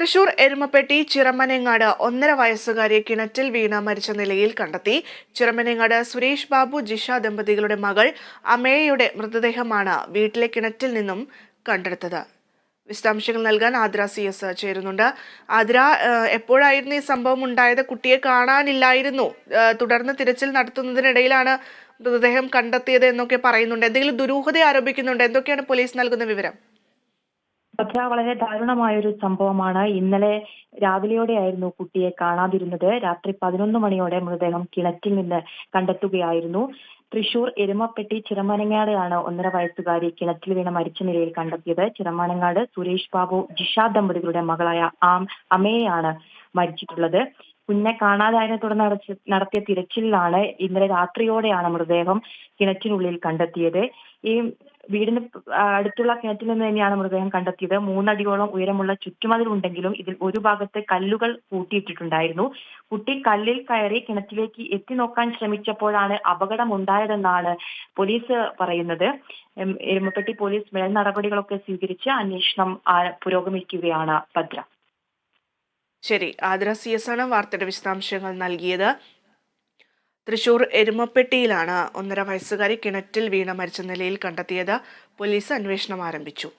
തൃശൂർ എരുമപ്പെട്ടി ചിറമനേങ്ങാട് ഒന്നര വയസ്സുകാരിയെ കിണറ്റിൽ വീണ മരിച്ച നിലയിൽ കണ്ടെത്തി. ചിറമനേങ്ങാട് സുരേഷ് ബാബു ജിഷ ദമ്പതികളുടെ മകൾ അമേയയുടെ മൃതദേഹമാണ് വീട്ടിലെ കിണറ്റിൽ നിന്നും കണ്ടെടുത്തത്. വിശദാംശങ്ങൾ നൽകാൻ ആദ്ര സി എസ് ചേരുന്നുണ്ട്. ആദ്ര എപ്പോഴായിരുന്നു ഈ സംഭവം ഉണ്ടായത്? കുട്ടിയെ കാണാനില്ലായിരുന്നു. തുടർന്ന് തിരച്ചിൽ നടത്തുന്നതിനിടയിലാണ് മൃതദേഹം കണ്ടെത്തിയത് എന്നൊക്കെ പറയുന്നുണ്ട്. എന്തെങ്കിലും ദുരൂഹത ആരോപിക്കുന്നുണ്ട്? എന്തൊക്കെയാണ് പോലീസ് നൽകുന്ന വിവരം? ഭദ്ര വളരെ ദാരുണമായ ഒരു സംഭവമാണ് ഇന്നലെ രാവിലെയോടെയായിരുന്നു കുട്ടിയെ കാണാതിരുന്നത്. രാത്രി പതിനൊന്ന് മണിയോടെ മൃതദേഹം കിണറ്റിൽ നിന്ന് കണ്ടെത്തുകയായിരുന്നു. തൃശൂർ എരുമപ്പെട്ടി ചിറമനങ്ങാടെയാണ് ഒന്നര വയസ്സുകാരി കിണറ്റിൽ വീണ് മരിച്ച നിലയിൽ കണ്ടെത്തിയത്. ചിറമനങ്ങാട് സുരേഷ് ബാബു ജിഷ ദമ്പതികളുടെ മകളായ ആം അമ്മയെയാണ് മരിച്ചിട്ടുള്ളത്. കുഞ്ഞെ കാണാതായതിനെ തുടർന്ന് നടത്തി- നടത്തിയ തിരച്ചിലിലാണ് ഇന്നലെ രാത്രിയോടെയാണ് മൃതദേഹം കിണറ്റിനുള്ളിൽ കണ്ടെത്തിയത്. ഈ വീടിന് അടുത്തുള്ള കിണറ്റിൽ നിന്ന് തന്നെയാണ് മൃതദേഹം കണ്ടെത്തിയത്. മൂന്നടിയോളം ഉയരമുള്ള ചുറ്റുമതിൽ ഉണ്ടെങ്കിലും ഇതിൽ ഒരു ഭാഗത്ത് കല്ലുകൾ കൂട്ടിയിട്ടിട്ടുണ്ടായിരുന്നു. കുട്ടി കല്ലിൽ കയറി കിണറ്റിലേക്ക് എത്തി നോക്കാൻ ശ്രമിച്ചപ്പോഴാണ് അപകടമുണ്ടായതെന്നാണ് പോലീസ് പറയുന്നത്. എരുമപ്പെട്ടി പോലീസ് മേൽ നടപടികളൊക്കെ സ്വീകരിച്ച് അന്വേഷണം പുരോഗമിക്കുകയാണ് ഭദ്ര. ശരി ആതിര സി എസ് ആണ് വാർത്തയുടെ വിശദാംശങ്ങൾ നൽകിയത്. തൃശൂർ എരുമപ്പെട്ടിയിലാണ് ഒന്നര വയസ്സുകാരി കിണറ്റിൽ വീണ മരിച്ച നിലയിൽ കണ്ടെത്തിയത്. പോലീസ് അന്വേഷണം ആരംഭിച്ചു.